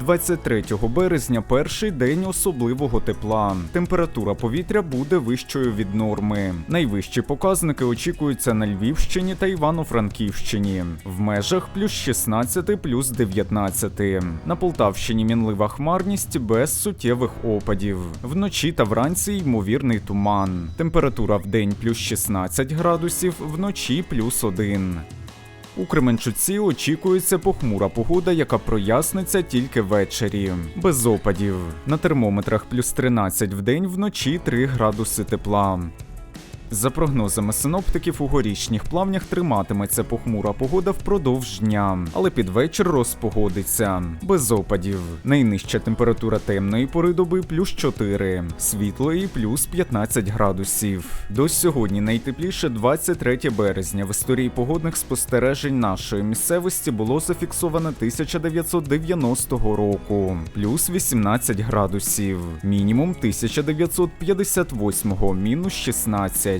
23 березня перший день особливого тепла. Температура повітря буде вищою від норми. Найвищі показники очікуються на Львівщині та Івано-Франківщині в межах плюс 16, плюс 19. На Полтавщині мінлива хмарність без суттєвих опадів. Вночі та вранці ймовірний туман. Температура в день плюс 16 градусів, вночі плюс 1. У Кременчуці очікується похмура погода, яка проясниться тільки ввечері. Без опадів. На термометрах плюс 13 в день, вночі 3 градуси тепла. За прогнозами синоптиків, у горішніх плавнях триматиметься похмура погода впродовж дня, але під вечір розпогодиться. Без опадів. Найнижча температура темної пори доби плюс 4, світлої плюс 15 градусів. До сьогодні найтепліше 23 березня. В історії погодних спостережень нашої місцевості було зафіксовано 1990 року, плюс 18 градусів, мінімум 1958, мінус 16.